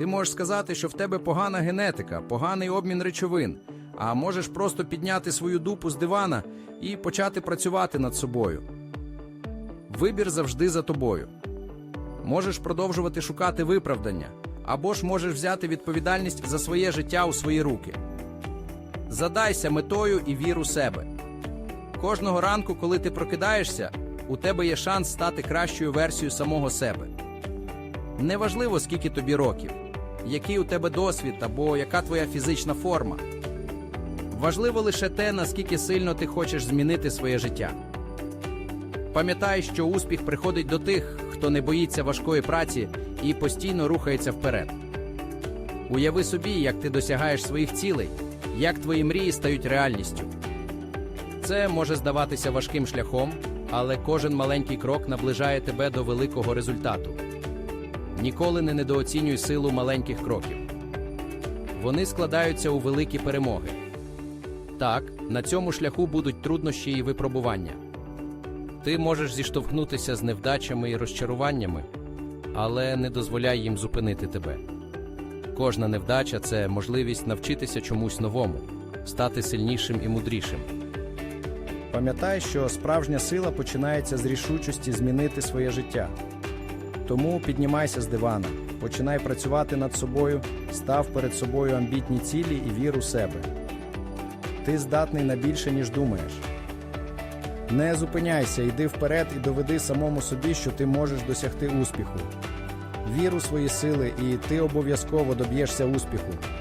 Ти можеш сказати, що в тебе погана генетика, поганий обмін речовин, а можеш просто підняти свою дупу з дивана і почати працювати над собою. Вибір завжди за тобою. Можеш продовжувати шукати виправдання, або ж можеш взяти відповідальність за своє життя у свої руки. Задайся метою і вір у себе. Кожного ранку, коли ти прокидаєшся, у тебе є шанс стати кращою версією самого себе. Неважливо, скільки тобі років, який у тебе досвід або яка твоя фізична форма. Важливо лише те, наскільки сильно ти хочеш змінити своє життя. Пам'ятай, що успіх приходить до тих, хто не боїться важкої праці і постійно рухається вперед. Уяви собі, як ти досягаєш своїх цілей, як твої мрії стають реальністю. Це може здаватися важким шляхом, але кожен маленький крок наближає тебе до великого результату. Ніколи не недооцінюй силу маленьких кроків. Вони складаються у великі перемоги. Так, на цьому шляху будуть труднощі і випробування. Ти можеш зіштовхнутися з невдачами і розчаруваннями, але не дозволяй їм зупинити тебе. Кожна невдача це можливість навчитися чомусь новому, стати сильнішим і мудрішим. Пам'ятай, що справжня сила починається з рішучості змінити своє життя. Тому піднімайся з дивана, починай працювати над собою, став перед собою амбітні цілі і вір у себе. Ти здатний на більше, ніж думаєш. Не зупиняйся, йди вперед і доведи самому собі, що ти можеш досягти успіху. Вір у свої сили, і ти обов'язково доб'єшся успіху.